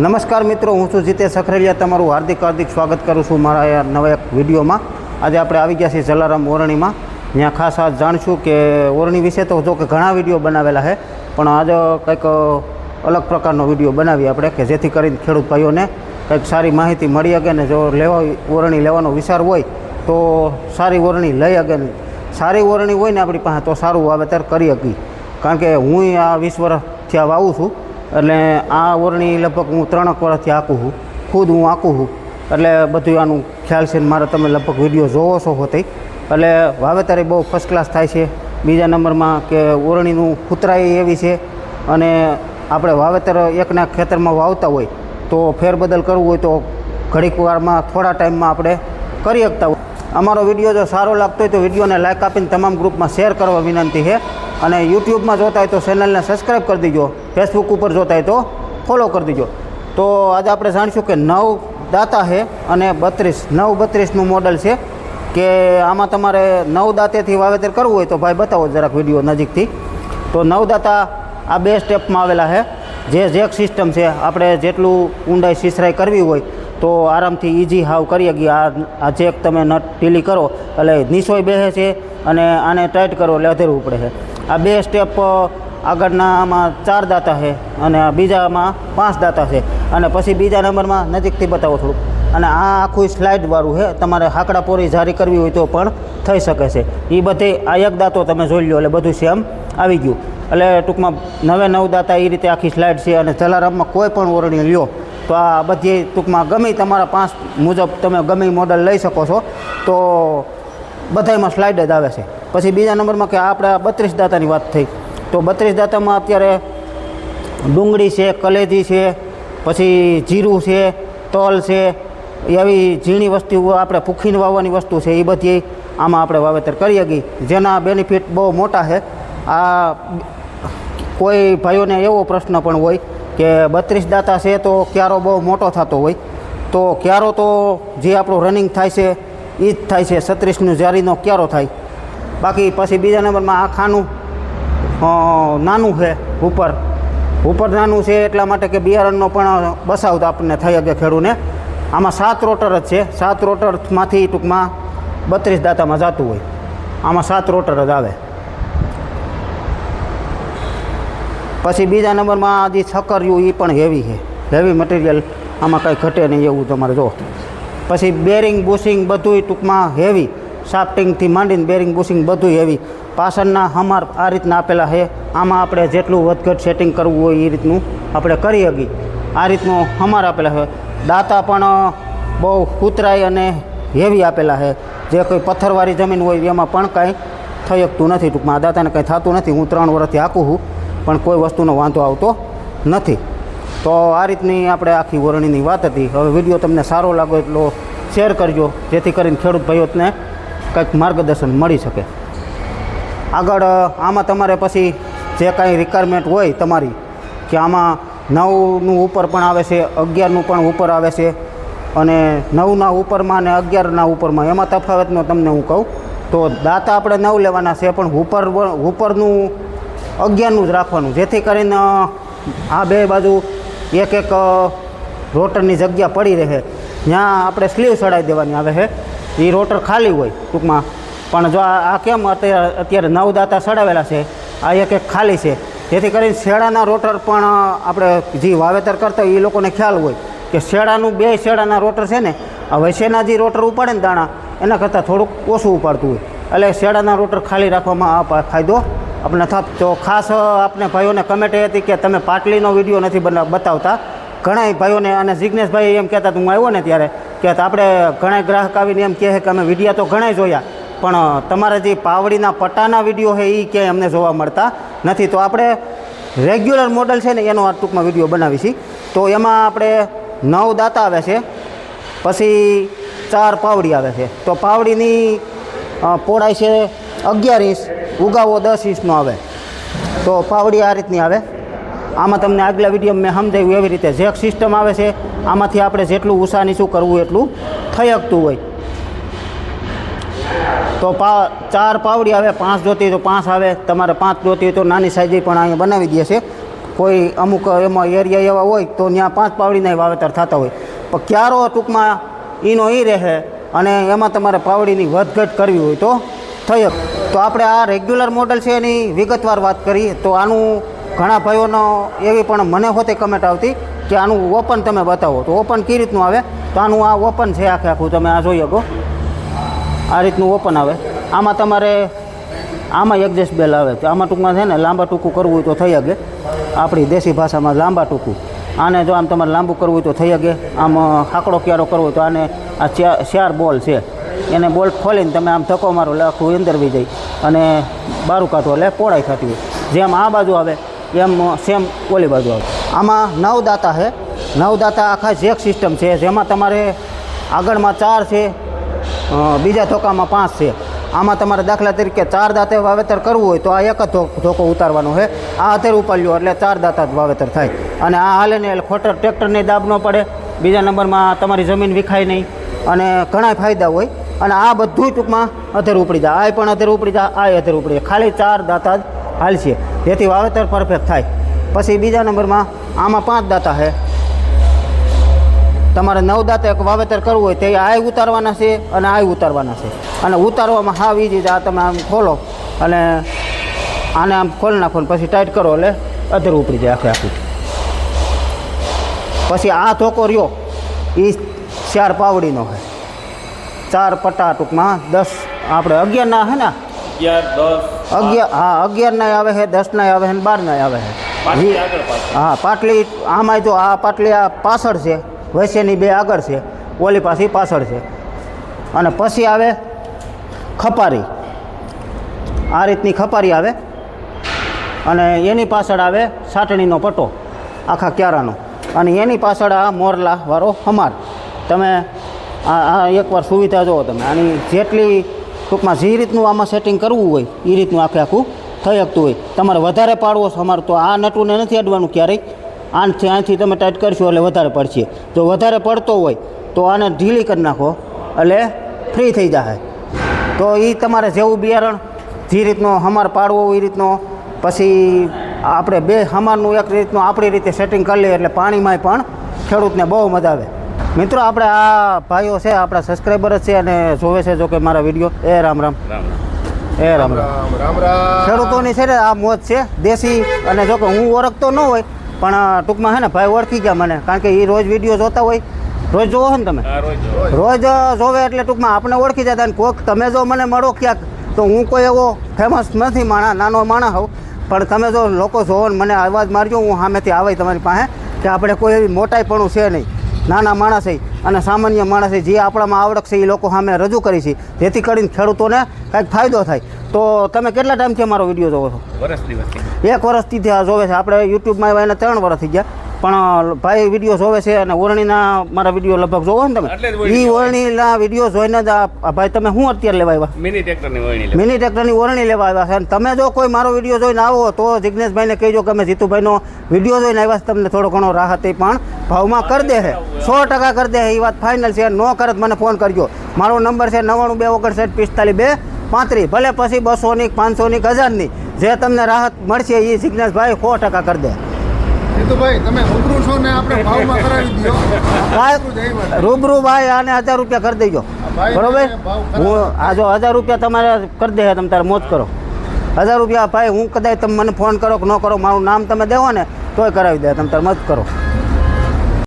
નમસ્કાર મિત્રો, હું છું જીતેશ સખરેલિયા તમારું હાર્દિક હાર્દિક સ્વાગત કરું છું મારા નવા એક વિડીયોમાં. આજે આપણે આવી ગયા છીએ જલારામ ઓરણીમાં. ત્યાં ખાસ આ જાણશું કે ઓરણી વિશે તો જો કે ઘણા વીડિયો બનાવેલા છે, પણ આજે કંઈક અલગ પ્રકારનો વીડિયો બનાવીએ આપણે કે જેથી કરીને ખેડૂત ભાઈઓને કંઈક સારી માહિતી મળી શકે ને જો લેવા ઓરણી લેવાનો વિચાર હોય, તો સારી ઓરણી લઈ શકે સારી ઓરણી હોય ને આપણી પાસે તો સારું વાવેતર કરી શકી કારણ કે હું આ વીસ વર્ષથી આ વાવું છું એટલે આ ઓરણી લગભગ હું ત્રણેક વર્ષથી આંકું છું. ખુદ હું આંકું છું. એટલે બધું આનું ખ્યાલ છે મારે તમે લગભગ વીડિયો જોવો છો હોતી. એટલે વાવેતર બહુ ફર્સ્ટ ક્લાસ થાય છે. બીજા નંબરમાં કે ઓરણીનું કૂતરાઈ એવી છે. અને આપણે વાવેતર એકના ખેતરમાં વાવતા હોય તો ફેરબદલ કરવું હોય તો ઘડીક વારમાં થોડા ટાઈમમાં આપણે કરી શકતા હોય. અમારો વીડિયો જો સારો લાગતો હોય તો વિડીયોને લાઇક આપીને તમામ ગ્રુપમાં શેર કરવા વિનંતી છે. અને યુટ્યુબમાં જોતા હોય તો ચેનલને સબસ્ક્રાઈબ કરી દીજો. ફેસબુક ઉપર જોતા હોય તો ફોલો કરી દીજો. તો આજે આપણે જાણીશું કે નવ દાતા છે અને બત્રીસ, નવ બત્રીસનું મોડલ છે કે આમાં તમારે નવ દાંતેથી વાવેતર કરવું હોય તો ભાઈ બતાવો જરાક વીડિયો નજીકથી. તો નવ દાંતા આ બે સ્ટેપમાં આવેલા છે. જે જેક સિસ્ટમ છે, આપણે જેટલું ઊંડાઈ સિસરાઈ કરવી હોય તો આરામથી ઇઝી હાવ કરી શકીએ આ આ જેક તમે નટ ઢીલી કરો. એટલે નીચોય બેસે છે અને આને ટાઈટ કરો એટલે અધેરવું પડે છે. આ બે સ્ટેપ આગળના આમાં ચાર દાતા છે અને બીજામાં પાંચ દાતા છે. અને પછી બીજા નંબરમાં નજીકથી બતાવો થોડુંક. અને આ આખું સ્લાઇડવાળું છે. તમારે હાકડા પોરી જારી કરવી હોય તો પણ થઈ શકે છે. એ બધે આ એક દાંતો તમે જોઈ લો એટલે બધું સેમ આવી ગયું. એટલે ટૂંકમાં નવે નવ દાતા એ રીતે આખી સ્લાઇડ છે અને જલારામમાં કોઈ પણ ઓરણી લ્યો, તો આ બધી ટૂંકમાં ગમે તમારા પાંચ મુજબ તમે ગમે મોડલ લઈ શકો છો. તો બધામાં સ્લાઇડ જ આવે છે. પછી બીજા નંબરમાં કે આપણે બત્રીસ દાતાની વાત થઈ. તો બત્રીસ દાતામાં અત્યારે ડુંગળી છે, કલેજી છે, પછી જીરું છે, તલ છે એવી ઝીણી વસ્તુ આપણે ભૂખીને વાવવાની વસ્તુ છે, એ બધી આમાં આપણે વાવેતર કરી શકીએ જેના બેનિફિટ બહુ મોટા છે. આ કોઈ ભાઈઓને એવો પ્રશ્ન પણ હોય કે બત્રીસ દાતા છે તો ક્યારો બહુ મોટો થતો હોય. તો ક્યારો તો જે આપણું રનિંગ થાય છે એ જ થાય છે. છત્રીસનું જારીનો ક્યારો થાય? બાકી પછી બીજા નંબરમાં આ ખાનું નાનું છે ઉપર. ઉપર નાનું છે એટલા માટે કે બિયારણનો પણ બસાવ આપણને થઈ શકે ખેડૂને. આમાં સાત રોટર જ છે. સાત રોટરમાંથી ટૂંકમાં બત્રીસ દાતામાં જતું હોય. આમાં સાત રોટર જ આવે. પછી બીજા નંબરમાં જે છકરિયું એ પણ હેવી છે. હેવી મટીરિયલ આમાં કાંઈ ઘટે નહીં એવું તમારે જો. પછી બેરિંગ બુશિંગ બધુંય ટૂંકમાં હેવી સાફ્ટિંગથી માંડીને બેરિંગ બુશિંગ બધું એવી પાછળના હમાર આ રીતના આપેલા છે. આમાં આપણે જેટલું વધઘટ સેટિંગ કરવું હોય એ રીતનું આપણે કરી શકીએ આ રીતનું હમાર આપેલા છે. દાંતા પણ બહુ કૂતરાય અને હેવી આપેલા છે. જે કોઈ પથ્થરવાળી જમીન હોય એમાં પણ કાંઈ થઈ શકતું નથી. ટૂંકમાં આ દાંતાને કંઈ થતું નથી. હું ત્રણ વર્ષથી હાકું છું, પણ કોઈ વસ્તુનો વાંધો આવતો નથી. તો આ રીતની આપણે આખી ઓરણીની વાત હતી. હવે વીડિયો તમને સારો લાગ્યો એટલો શેર કરજો. જેથી કરીને ખેડૂત ભાઈઓને કંઈક માર્ગદર્શન મળી શકે. આગળ આમાં તમારે પછી જે કાંઈ રિક્વાયરમેન્ટ હોય તમારી, કે આમાં નવનું ઉપર પણ આવે છે, અગિયારનું પણ ઉપર આવે છે, અને નવના ઉપરમાં અને અગિયારના ઉપરમાં, એમાં તફાવતનો તમને હું કહું, તો દાતા આપણે નવ લેવાના છે, પણ ઉપર ઉપરનું અગિયારનું જ રાખવાનું. જેથી કરીને આ બે બાજુ એક એક રોટરની જગ્યા પડી રહે. જ્યાં આપણે સ્લીવ ચડાવી દેવાની આવે છે એ રોટર ખાલી હોય ટૂંકમાં. પણ જો આ કેમ અત્યારે અત્યારે નવ દાતા ચડાવેલા છે? આ એક એક ખાલી છે. જેથી કરીને શેડાના રોટર પણ આપણે જે વાવેતર કરતા હોય એ લોકોને ખ્યાલ હોય કે શેડાનું બે શેડાના રોટર છે ને, આ વૈશ્યના જે રોટર ઉપાડે ને દાણા, એના કરતાં થોડુંક ઓછું ઉપાડતું હોય. એટલે શેડાના રોટર ખાલી રાખવામાં આ ફાયદો આપણે થાત. તો ખાસ આપણે ભાઈઓને કમેન્ટ એ હતી કે તમે પાટલીનો વીડિયો નથી બતાવતા. ઘણા ભાઈઓને, અને જિજ્ઞેશભાઈ એમ કહેતા હતા હું આવ્યો ને ત્યારે? કે આપણે ઘણા ગ્રાહક આવીને એમ કહે કે અમે વિડીયા તો ઘણા જોયા, પણ તમારા જે પાવડીના પટ્ટાના વીડિયો છે એ ક્યાંય અમને જોવા મળતા નથી. તો આપણે રેગ્યુલર મોડલ છે ને, એનો આ ટૂંકમાં વીડિયો બનાવી છીએ તો એમાં આપણે નવ દાતા આવે છે, પછી ચાર પાવડી આવે છે. તો પાવડીની પહોળાઈ છે અગિયાર ઇંચ, ઉગાવો દસ ઇંચનો આવે. તો પાવડી આ રીતની આવે. આમાં તમને આગલા વીડિયો મેં સમજાવ્યું એવી રીતે જેક સિસ્ટમ આવે છે, આમાંથી આપણે જેટલું ઊંચા નીચું કરવું એટલું થઈ શકતું હોય. તો પા, ચાર પાવડી આવે, પાંચ જોતી તો પાંચ આવે, તમારે પાંચ જોતી તો નાની સાઈઝ પણ અહીંયા બનાવી દે છે. કોઈ અમુક એમાં એરિયા એવા હોય તો ત્યાં પાંચ પાવડીના વાવેતર થતા હોય. પણ ક્યારો ટૂંકમાં ઈનો એ રહે અને એમાં તમારે પાવડીની વધઘટ કરવી હોય તો થઈ. તો આપણે આ રેગ્યુલર મોડલ છે એની વિગતવાર વાત કરીએ તો આનું ઘણા ભાઈઓનો એવી પણ મને હોતે કમેન્ટ આવતી કે આનું ઓપન તમે બતાવો. તો ઓપન કઈ રીતનું આવે? તો આનું આ ઓપન છે આખે આખું. તમે આ જોઈ શકો આ રીતનું ઓપન આવે. આમાં તમારે આમાં એડજસ્ટ બેલ આવે. તો આમાં ટૂંકમાં છે ને, લાંબા ટૂંકું કરવું હોય તો થઈ શકે. આપણી દેશી ભાષામાં લાંબા ટૂંકું. આને જો આમ તમારે લાંબુ કરવું હોય તો થઈ શકે. આમ હાકડો ક્યારો કરવો હોય તો આને આ ચાર બોલ છે. એને બોલ ખોલીને તમે આમ ધક્કો મારો એટલે આખું અંદર જાય. અને બારું કાઢો એટલે પોળાઈ થતી હોય. જેમ આ બાજુ આવે એમ, સેમ ઓલી બાજુ આવે. આમાં નવ દાતા છે. નવ દાતા આખા જેક સિસ્ટમ છે, જેમાં તમારે આગળમાં ચાર છે બીજા ધોકામાં પાંચ છે. આમાં તમારે દાખલા તરીકે ચાર દાંતે વાવેતર કરવું હોય તો આ એક જ ધોકો ઉતારવાનો છે. આ અત્યારે ઉપાડ્યો એટલે ચાર દાંતા જ વાવેતર થાય. અને આ હાલે ને એટલે ખોટર ટ્રેક્ટરની દાબ ન પડે. બીજા નંબરમાં તમારી જમીન વિખાય નહીં. અને ઘણા ફાયદા હોય. અને આ બધું ટૂંકમાં અધર ઉપડી જાય. આ પણ અધર ઉપડી જાય, આ અધર ઉપડી જાય. ખાલી ચાર દાંતા જ હાલશે જેથી વાવેતર પરફેક્ટ થાય. પછી બીજા નંબરમાં આમાં પાંચ દાંતા છે. તમારે નવ દાંતે વાવેતર કરવું હોય તે આય ઉતારવાના છે અને આય ઉતારવાના છે. અને ઉતારવામાં હાવ ઈજી આ તમે આમ ખોલો અને આને આમ ખોલી નાખો પછી ટાઈટ કરો એટલે અધર ઉપડી જાય આખે આખું. પછી આ ધોકો રહ્યો. એ ચાર પાવડીનો છે. ચાર પટ્ટા ટૂંકમાં દસ. આપણે અગિયારના છે ને? અગિયાર, દસ અગિયાર હા અગિયારના આવે છે દસના આવે છે ને બારના આવે છે હા પાટલી આમાં જો આ પાટલી આ પાછળ છે. વૈશ્યની બે આગળ છે. ઓલી પાછી પાછળ છે. અને પછી આવે ખપારી. આ રીતની ખપારી આવે. અને એની પાછળ આવે સાટણીનો પટ્ટો આખા ક્યારાનો. અને એની પાછળ આ મોરલા વાળો હમાર. તમે આ આ એકવાર સુવિધા જુઓ તમે. આની જેટલી ટૂંકમાં જે રીતનું આમાં સેટિંગ કરવું હોય એ રીતનું આખે આખું થઈ શકતું હોય. તમારે વધારે પાડવો છે અમારે તો આ નટુને નથી અડવાનું ક્યારેય. આનથી આથી તમે ટાઈટ કરશો એટલે વધારે પડશે. જો વધારે પડતો હોય, તો આને ઢીલી કરી નાખો, એટલે ફ્રી થઈ જાય તો એ તમારે જેવું બિયારણ, જે રીતનો હમાર પાડવો એ રીતનો, પછી આપણે બે હમારનું એક રીતનું આપણી રીતે સેટિંગ કરી લઈએ એટલે પાણીમાંય પણ ખેડૂતને બહુ મજા આવે. મિત્રો આપણે આ ભાઈઓ છે આપણા સબસ્ક્રાઈબર જ છે અને જોવે છે જો કે મારા વીડિયો એ રામ રામ. રામ એ રામ રામ રામ. રામ રામ ખેડૂતોની છે ને આ મોજ છે દેશી અને જો કે હું ઓળખતો ન હોય પણ ટૂંકમાં છે ને ભાઈ ઓળખી ગયા મને. કારણ કે એ રોજ વીડિયો જોતા હોય. રોજ જોવો ને તમે? રોજ રોજ. જોવે એટલે ટૂંકમાં આપણે ઓળખી જતા અને કોક તમે જો મને મળો ક્યાંક તો હું કોઈ એવો ફેમસ નથી માણા નાનો માણા હોઉં. પણ તમે જો લોકો જોવો ને મને અવાજ મારજો હું સામેથી આવે તમારી પાસે કે આપણે કોઈ એવી મોટાઈપણું છે નહીં. નાના માણસે અને સામાન્ય માણસે જે આપણામાં આવડત છે એ લોકો સામે રજૂ કરી છે. જેથી કરીને ખેડૂતોને કંઈક ફાયદો થાય. તો તમે કેટલા ટાઈમથી અમારો વીડિયો જોવો છો? વર્ષ દિવસથી. એક વર્ષથી જોવે છે. આપણે યુટ્યુબમાં આવ્યા એને ત્રણ વર્ષ થઈ ગયા. પણ ભાઈ વીડિયો જોવે છે અને ઓરણીના મારા વીડિયો લગભગ જોવો ને તમે? એ ઓરણીના વીડિયો જોઈને જ ભાઈ તમે શું અત્યારે લેવા આવ્યા? મિની ટ્રેક્ટરની ઓરણી મિની ટ્રેક્ટરની ઓરણી લેવા આવ્યા છે. અને તમે જો કોઈ મારો વીડિયો જોઈને આવો તો જિજ્ઞેશભાઈને કહેજો કે અમે જીતુભાઈનો વીડિયો જોઈને આવ્યા છે. તમને થોડો ઘણો રાહત એ પણ ભાવમાં કરી દે છે. સો ટકા કરી દે એ વાત ફાઇનલ છે. ન કરે મને ફોન કરજો. મારો નંબર છે નવ્વાણું બે ઓગણસાઠ પિસ્તાલીસ બે પાંત્રીસ. ભલે પછી બસોની પાંચસોની હજારની. જે તમને રાહત મળશે એ જિજ્ઞેશભાઈ સો ટકા કરી દે. જીતુભાઈ તમે રૂબરૂ છો ને આપણે ભાવમાં કરાવી દો. કાંઈ રૂબરૂ ભાઈ આને હજાર રૂપિયા કરી દેજો. બરોબર? હું આ જો હજાર રૂપિયા તમારે કરી દે તમે તારે મોજ કરો. હજાર રૂપિયા ભાઈ હું કદાચ તમે મને ફોન કરો કે ન કરો મારું નામ તમે દેવો ને તોય કરાવી દે તમે તારે મત કરો.